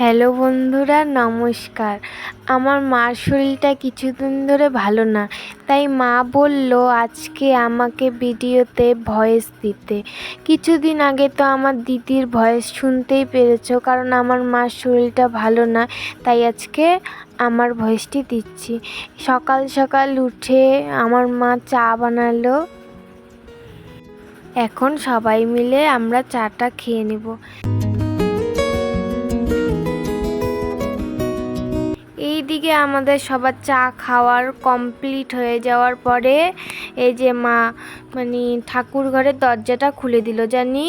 Hello বন্ধুরা, নমস্কার। আমার মার শরীরটা কিছুদিন ধরে ভালো না, তাই মা বলল আজকে আমাকে ভিডিওতে ভয়েস দিতে। কিছুদিন আগে তো আমার দিদির ভয়েস শুনতেই পেরেছ, কারণ আমার মার শরীরটা ভালো না, তাই আজকে আমার ভয়েসটি দিচ্ছি। সকাল সকাল উঠে আমার মা চা বানালো। এখন সবাই মিলে আমরা চাটা খেয়ে নেব। এইদিকে আমাদের সবার চা খাওয়ার কমপ্লিট হয়ে যাওয়ার পরে এই যে মা মানে ঠাকুর ঘরের দরজাটা খুলে দিল। জানি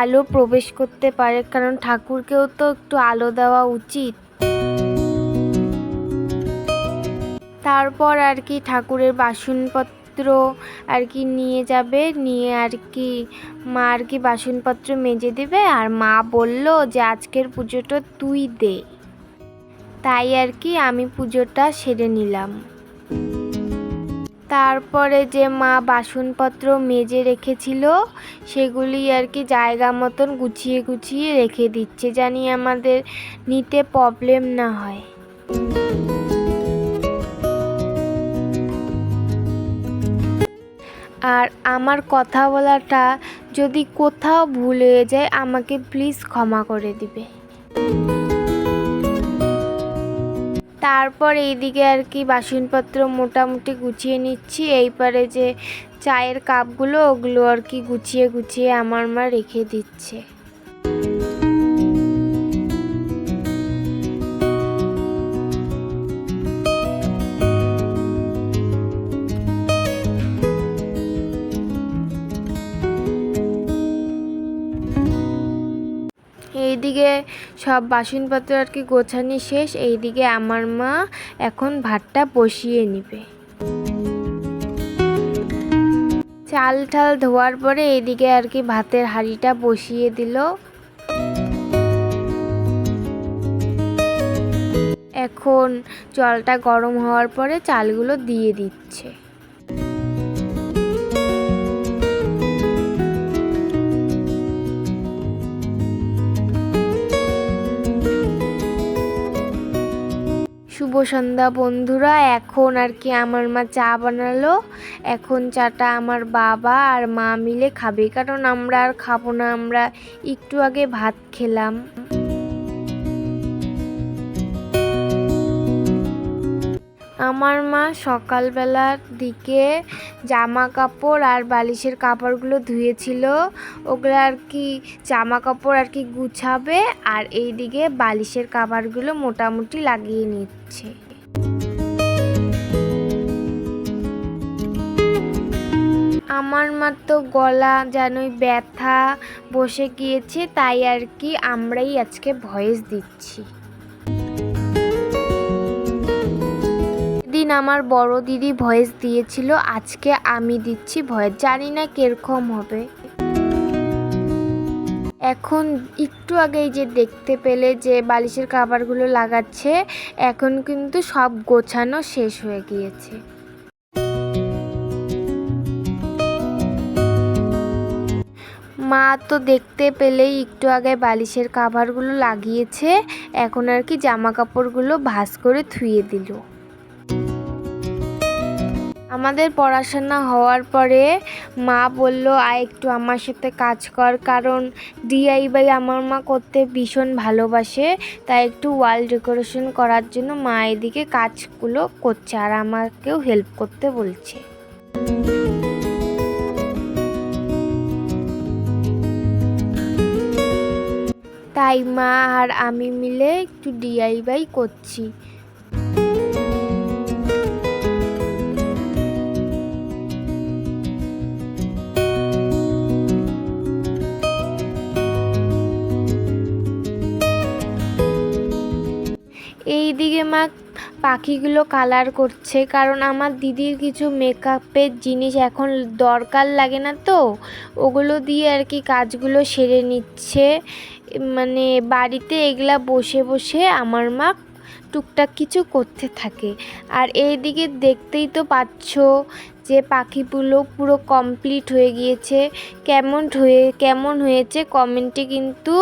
আলো প্রবেশ করতে পারে, কারণ ঠাকুরকেও তো একটু আলো দেওয়া উচিত। তারপর আর কি ঠাকুরের বাসনপত্র আর কি নিয়ে যাবে, নিয়ে আর কি মা আর কি বাসনপত্র মেজে দেবে। আর মা বলল যে, আজকের পুজোটা তুই দে। তাই আর কি আমি পুজোটা সেরে নিলাম। তারপরে যে মা বাসনপত্র মেজে রেখেছিল, সেগুলি আর কি জায়গা মতন গুছিয়ে গুছিয়ে রেখে দিচ্ছে জানি আমাদের নিতে প্রবলেম না হয়। আর আমার কথা বলাটা যদি কোথাও ভুল হয়ে যায়, আমাকে প্লিজ ক্ষমা করে দিবে। তারপর এইদিকে আর কি বাসনপত্র মোটামুটি গুছিয়ে নিচ্ছি। এইপারে যে চায়ের কাপগুলো, ওগুলো আর কি গুছিয়ে গুছিয়ে আমার মা রেখে দিচ্ছে। এইদিকে সব বাসনপত্র আর কি গোছানি শেষ, এইদিকে আমার মা এখন ভাতটা বসিয়ে নিবে। চাল ঠাল ধোয়ার পরে এইদিকে আর কি ভাতের হাঁড়িটা বসিয়ে দিল। এখন জলটা গরম হওয়ার পরে চালগুলো দিয়ে দিচ্ছে। শুভ সন্ধ্যা বন্ধুরা। এখন আর কি আমার মা চা বানালো। এখন চাটা আমার বাবা আর মা মিলে খাবে। কারণ আমরা আর খাব না, আমরা একটু আগে ভাত খেলাম। আমার মা সকালবেলার দিকে জামা কাপড় আর বালিশের কাপড়গুলো ধুয়েছিল। ওগুলো আর কি জামা কাপড় আর কি গুছাবে আর এই দিকে বালিশের কাপড়গুলো মোটামুটি লাগিয়ে নিচ্ছে। আমার মা তো গলা যেনই ব্যথা বসে গিয়েছে, তাই আর কি আমরাই আজকে ভয়েস দিচ্ছি। দিন আমার বড় দিদি ভয়েস দিয়েছিল, আজকে আমি দিচ্ছি ভয়েস। জানি না কীরকম হবে। এখন একটু আগেই যে দেখতে পেলে যে বালিশের কাভারগুলো লাগাচ্ছে, এখন কিন্তু সব গোছানো শেষ হয়ে গিয়েছে। মা তো দেখতে পেলেই একটু আগে বালিশের কাভারগুলো লাগিয়েছে, এখন আর কি জামা কাপড়গুলো ভাঁজ করে ধুয়ে দিল। আমাদের পড়াশোনা হওয়ার পরে মা বলল, আয় একটু আমার সাথে কাজ কর, কারণ ডিআইবাই আমার মা করতে ভীষণ ভালোবাসে, তাই একটু ওয়াল ডেকোরেশন করার জন্য মা এদিকে কাজগুলো করছে আর আমাকেও হেল্প করতে বলছে। তাই মা আর আমি মিলে একটু ডিআইবাই করছি। এই দিকে মা পাখিগুলো কালার করছে, কারণ আমার দিদির কিছু মেকআপের জিনিস এখন দরকার লাগে না তো। ওগুলো দিয়ে আর কি কাজগুলো সেরে নিচ্ছে। মানে বাড়িতে এগুলা বসে বসে আমার মা টুকটাক কিছু করতে থাকে। আর এইদিকে দেখতেই তো পাচ্ছ যে পাখিগুলো পুরো কমপ্লিট হয়ে গিয়েছে। কেমন হয়ে, কেমন হয়েছে কমেন্টে কিন্তু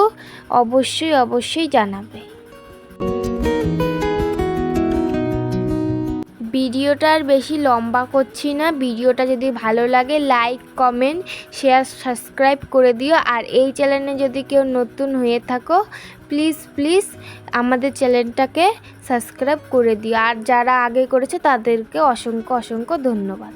অবশ্যই অবশ্যই জানাবে। ভিডিওটা আর বেশি লম্বা করছি না। ভিডিওটা যদি ভালো লাগে লাইক কমেন্ট শেয়ার সাবস্ক্রাইব করে দিও। আর এই চ্যানেলে যদি কেউ নতুন হয়ে থাকো প্লিজ প্লিজ আমাদের চ্যানেলটাকে সাবস্ক্রাইব করে দিও। আর যারা আগে করেছে, তাদেরকে অসংখ্য অসংখ্য ধন্যবাদ।